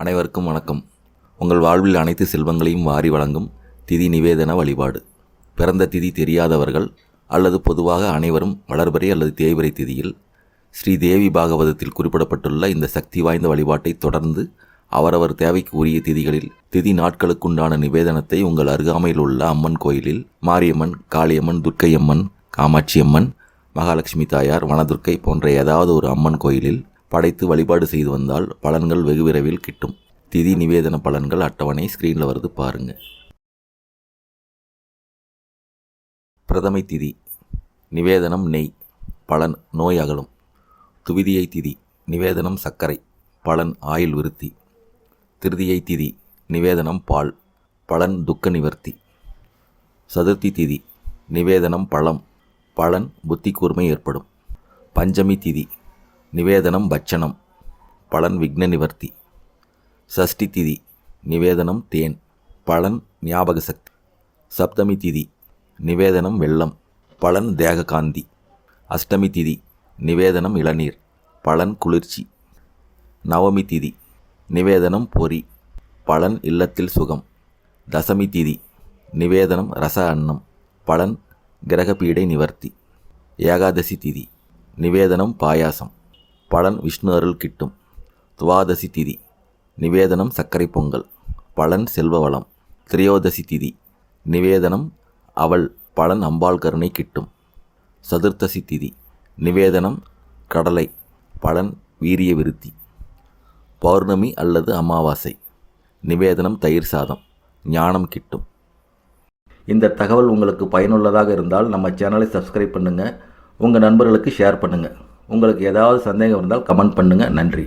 அனைவருக்கும் வணக்கம். உங்கள் வாழ்வில் அனைத்து செல்வங்களையும் வாரி வழங்கும் திதி நிவேதன வழிபாடு. பிறந்த திதி தெரியாதவர்கள் அல்லது பொதுவாக அனைவரும் வளர்பறை அல்லது தேய்பிறை திதியில் ஸ்ரீ தேவி பாகவதத்தில் குறிப்பிடப்பட்டுள்ள இந்த சக்தி வாய்ந்த வழிபாட்டை தொடர்ந்து அவரவர் தேவைக்கு உரிய திதிகளில் திதி நாட்களுக்குண்டான நிவேதனத்தை உங்கள் அருகாமையில் உள்ள அம்மன் கோயிலில் மாரியம்மன் காளியம்மன் துர்க்கையம்மன் காமாட்சியம்மன் மகாலட்சுமி தாயார் வனதுர்க்கை போன்ற ஏதாவது ஒரு அம்மன் கோயிலில் படைத்து வழிபாடு செய்து வந்தால் பலன்கள் வெகு விரைவில் கிட்டும். திதி நிவேதன பலன்கள் அட்டவணை ஸ்க்ரீனில் வருது பாருங்க. பிரதமை திதி நிவேதனம் நெய் பலன் நோய் அகலும். துவிதியை திதி நிவேதனம் சர்க்கரை பலன் ஆயுள் விருத்தி. திருதியை திதி நிவேதனம் பால் பலன் துக்க நிவர்த்தி. சதுர்த்தி திதி நிவேதனம் பழம் பலன் புத்தி கூர்மை ஏற்படும். பஞ்சமி திதி நிவேதனம் பட்சணம் பலன் விக்ன நிவர்த்தி. சஷ்டி திதி நிவேதனம் தேன் பலன் ஞாபக சக்தி. சப்தமி திதி நிவேதனம் வெள்ளம் பலன் தேககாந்தி அஷ்டமி திதி நிவேதனம் இளநீர் பலன் குளிர்ச்சி. நவமி திதி நிவேதனம் பொரி பலன் இல்லத்தில் சுகம். தசமி திதி நிவேதனம் ரச அன்னம் பலன் கிரகபீடை நிவர்த்தி. ஏகாதசி திதி நிவேதனம் பாயாசம். பலன் விஷ்ணு அருள் கிட்டும். துவாதசி திதி. நிவேதனம் சர்க்கரை பொங்கல். பலன் செல்வ வளம். திரையோதசி திதி. நிவேதனம் அவள் பலன் அம்பாள் கருணை கிட்டும். சதுர்த்தசி திதி. நிவேதனம் கடலை. பலன் வீரிய விருத்தி. பௌர்ணமி அல்லது அமாவாசை. நிவேதனம் தயிர் சாதம். ஞானம் கிட்டும். இந்த தகவல் உங்களுக்கு பயனுள்ளதாக இருந்தால் நம்ம சேனலை சப்ஸ்கிரைப் பண்ணுங்கள் உங்கள் நண்பர்களுக்கு ஷேர் பண்ணுங்கள் உங்களுக்கு ஏதாவது சந்தேகம் இருந்தால் கமெண்ட் பண்ணுங்கள் நன்றி.